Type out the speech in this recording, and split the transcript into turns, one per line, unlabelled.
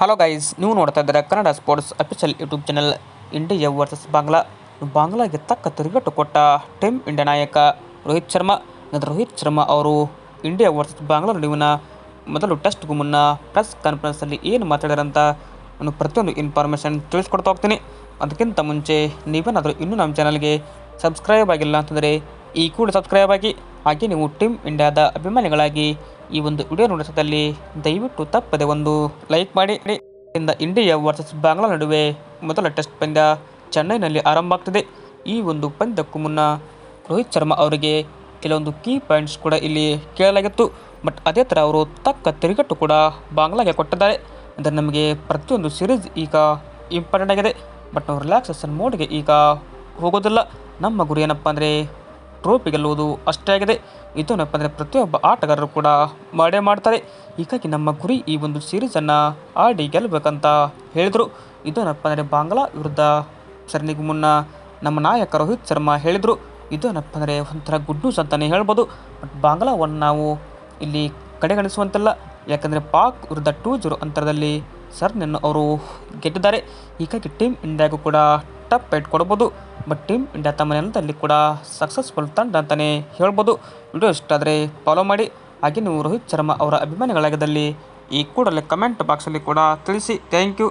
Hello guys ನೀವು ನೋಡ್ತಾ ಇದ್ದೀರಾ Kannada sports official YouTube channel India versus Bangla ಬಾಂಗ್ಲಾಗೆ ತಕ್ಕ ತಿರುಗಟ್ಟು ಕೊಟ್ಟ ಟೀಮ್ ಇಂಡಿಯಾ ನಾಯಕ ರೋಹಿತ್ ಶರ್ಮಾ. ರೋಹಿತ್ ಶರ್ಮಾ ಅವರು ಇಂಡಿಯಾ ವರ್ಸಸ್ ಬಾಂಗ್ಲಾ ನಡುವಿನ ಮೊದಲು ಟೆಸ್ಟ್ಗೂ ಮುನ್ನ ಪ್ರೆಸ್ ಕಾನ್ಫರೆನ್ಸಲ್ಲಿ ಏನು ಮಾತಾಡ್ಯಾರಂತ ನಾನು ಪ್ರತಿಯೊಂದು ಇನ್ಫಾರ್ಮೇಷನ್ ತಿಳಿಸ್ಕೊಡ್ತಾ ಹೋಗ್ತೀನಿ. ಅದಕ್ಕಿಂತ ಮುಂಚೆ ನೀವೇನಾದರೂ ಇನ್ನೂ ನಮ್ಮ ಚಾನಲ್ಗೆ ಸಬ್ಸ್ಕ್ರೈಬ್ ಆಗಿಲ್ಲ ಅಂತಂದರೆ ಈ ಕೂಡ ಸಬ್ಸ್ಕ್ರೈಬ್ ಆಗಿ. ಹಾಗೆ ನೀವು ಟೀಮ್ ಇಂಡಿಯಾದ ಅಭಿಮಾನಿಗಳಾಗಿ ಈ ಒಂದು ವಿಡಿಯೋ ನೋಡಿಸದಲ್ಲಿ ದಯವಿಟ್ಟು ತಪ್ಪದೆ ಒಂದು ಲೈಕ್ ಮಾಡಿ. ಇಂಡಿಯಾ ವರ್ಸಸ್ ಬಾಂಗ್ಲಾ ನಡುವೆ ಮೊದಲ ಟೆಸ್ಟ್ ಪಂದ್ಯ ಚೆನ್ನೈನಲ್ಲಿ ಆರಂಭ ಆಗ್ತದೆ. ಈ ಒಂದು ಪಂದ್ಯಕ್ಕೂ ಮುನ್ನ ರೋಹಿತ್ ಶರ್ಮಾ ಅವರಿಗೆ ಕೆಲವೊಂದು ಕೀ ಪಾಯಿಂಟ್ಸ್ ಕೂಡ ಇಲ್ಲಿ ಕೇಳಲಾಗಿತ್ತು. ಬಟ್ ಅದೇ ಥರ ಅವರು ತಕ್ಕ ತಿರುಗಟ್ಟು ಕೂಡ ಬಾಂಗ್ಲಾಗೆ ಕೊಟ್ಟಿದ್ದಾರೆ. ಅಂದರೆ ನಮಗೆ ಪ್ರತಿಯೊಂದು ಸೀರೀಸ್ ಈಗ ಇಂಪಾರ್ಟೆಂಟ್ ಆಗಿದೆ. ಬಟ್ ನಾವು ರಿಲ್ಯಾಕ್ಸೇಷನ್ ಮೋಡ್ಗೆ ಈಗ ಹೋಗೋದಿಲ್ಲ. ನಮ್ಮ ಗುರಿ ಏನಪ್ಪ ಅಂದರೆ ಟ್ರೋಫಿ ಗೆಲ್ಲುವುದು ಅಷ್ಟೇ ಆಗಿದೆ. ಇದನ್ನಪ್ಪ ಅಂದರೆ ಪ್ರತಿಯೊಬ್ಬ ಆಟಗಾರರು ಕೂಡ ಮಾಡೇ ಮಾಡ್ತಾರೆ. ಹೀಗಾಗಿ ನಮ್ಮ ಗುರಿ ಈ ಒಂದು ಸೀರೀಸನ್ನು ಆಡಿ ಗೆಲ್ಲಬೇಕಂತ ಹೇಳಿದರು. ಇದೇನಪ್ಪ ಅಂದರೆ ಬಾಂಗ್ಲಾ ವಿರುದ್ಧ ಸರಣಿಗೂ ಮುನ್ನ ನಮ್ಮ ನಾಯಕ ರೋಹಿತ್ ಶರ್ಮಾ ಹೇಳಿದರು. ಇದೇನಪ್ಪ ಅಂದರೆ ಒಂಥರ ಗುಡ್ ನ್ಯೂಸ್ ಅಂತಲೇ ಹೇಳ್ಬೋದು. ಬಟ್ ಬಾಂಗ್ಲಾವನ್ನು ನಾವು ಇಲ್ಲಿ ಕಡೆಗಣಿಸುವಂತಿಲ್ಲ. ಯಾಕಂದರೆ ಪಾಕ್ ವಿರುದ್ಧ ಟೂ ಜೀರೋ ಅಂತರದಲ್ಲಿ ಸರ್ನನ್ನು ಅವರು ಗೆದ್ದಿದ್ದಾರೆ. ಹೀಗಾಗಿ ಟೀಮ್ ಇಂಡಿಯಾಗೂ ಕೂಡ ಟಪ್ ಫೈಟ್ ಕೊಡ್ಬೋದು. ಬಟ್ ಟೀಮ್ ಇಂಡಿಯಾ ತಮ್ಮ ಕೂಡ ಸಕ್ಸಸ್ಫುಲ್ ತಂಡ ಅಂತಲೇ ಹೇಳ್ಬೋದು. ವಿಡಿಯೋ ಇಷ್ಟ ಆದರೆ ಫಾಲೋ ಮಾಡಿ. ಹಾಗೆ ನೀವು ರೋಹಿತ್ ಶರ್ಮಾ ಅವರ ಅಭಿಮಾನಿಗಳಾಗಿದ್ದಲ್ಲಿ ಈ ಕೂಡಲೇ ಕಮೆಂಟ್ ಬಾಕ್ಸಲ್ಲಿ ಕೂಡ ತಿಳಿಸಿ. Thank you